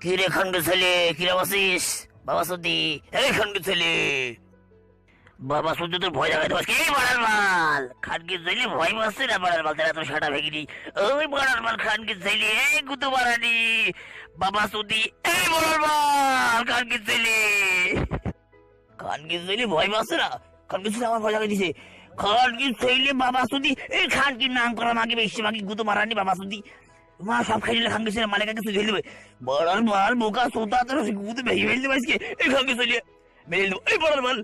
কি রে ছেলে, কিরা বসিস? বাবা এই ছেলে। বাবা তোর ভয় দেখাতে বাড়ার মাল, খানকে ভয় না বাড়ার মাল? তারা তোর সাটা ভেঙে ওই বাড়ার মাল, খানকে এই গুতো বাড়ানি। বাবা এই বাড়ার মাল, খানকে খানকে ভয় না? খানকে আমার ভয় লাগা দিছে। খানকে ছেলে বাবা সত্যি এই খানকে নাম করা মাগে বেশি, মাগে গুতো মারানি বাবা সত্যি মা, সব খাই দিলে খানকে ছেলে মালিকাকে তুই ঢেলে দেবে বড়ার মাল, বোকা, সোতা, তোর গুতো ভেঙে ফেলে দেবে আজকে। এই খানকে ছেলে মেরে দেবো এই বড়ার মাল।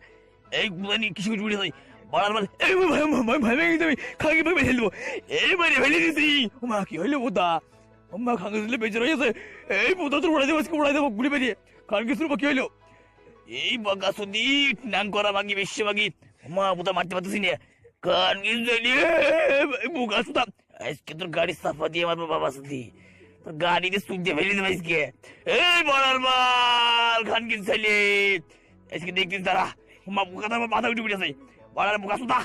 এই মানে কিছু কিছু উঠে যায় বড়ার মাল। এই ভাই ভাই ভাই ভেঙে দেবে। খানকে ভাই ফেলে দেবো এই মানে ফেলে দিছি। মা, কি হইল বোতা মা খানকে ছেলে বেঁচে রয়েছে। এই বোতা তোর উড়াই দেবো, আজকে উড়াই দেবো, গুলি বেরিয়ে খানকে ছেলে কি হইল? এই বাগা সুদি নাং করা মাগি বিশ্ব মাগি মা বুতা মারতে পারতেছি না। কি জানি বুকা, সুতা। আজকে তোর গাড়ি সাফা দিয়ে মারবো বাবা সুদি তোর গাড়ি দিয়ে সুদ দিয়ে ফেলে দেবো আজকে। এই বড়ার মাল খান কি ছেলে। আজকে দেখতিস তারা মা বুকা তো মাথা উঠে উঠেছে বড়ার বুকা সুতা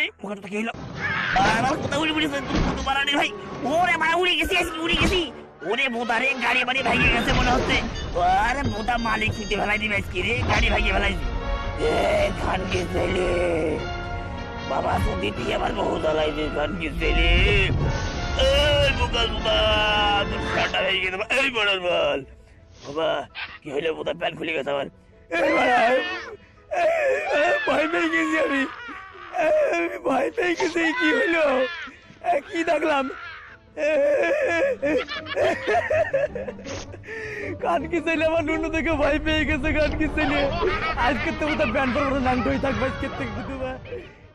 এই সুতা কি হইল। উঠে উঠেছে ভাই? ওরে মারা, উড়ে গেছি উড়ে গেছি। ওরে বোতারে গাড়ি বাড়ি ভেঙে গেছে মনে হচ্ছে। আরে বোতা মালিক ছুটে ফেলাই দিবে রে, গাড়ি ভেঙে ফেলাইছি এ বাবা তুই আমার বহু দেবো এই বড় বল বাবা, কি হইল? বোতা প্যান্ট খুলে গেছে আমার। ভয় পেয়ে গেছি আমি। পেয়ে গেছি, কি হইল? কি দেখলাম? কানকি ছেলে আমার নুনু থেকে ভয় পেয়ে গেছে, কানকি ছেলে। আজকে তো বোধহয় প্যান্ট পরে নাংটোই থাকবে, আজকে থেকে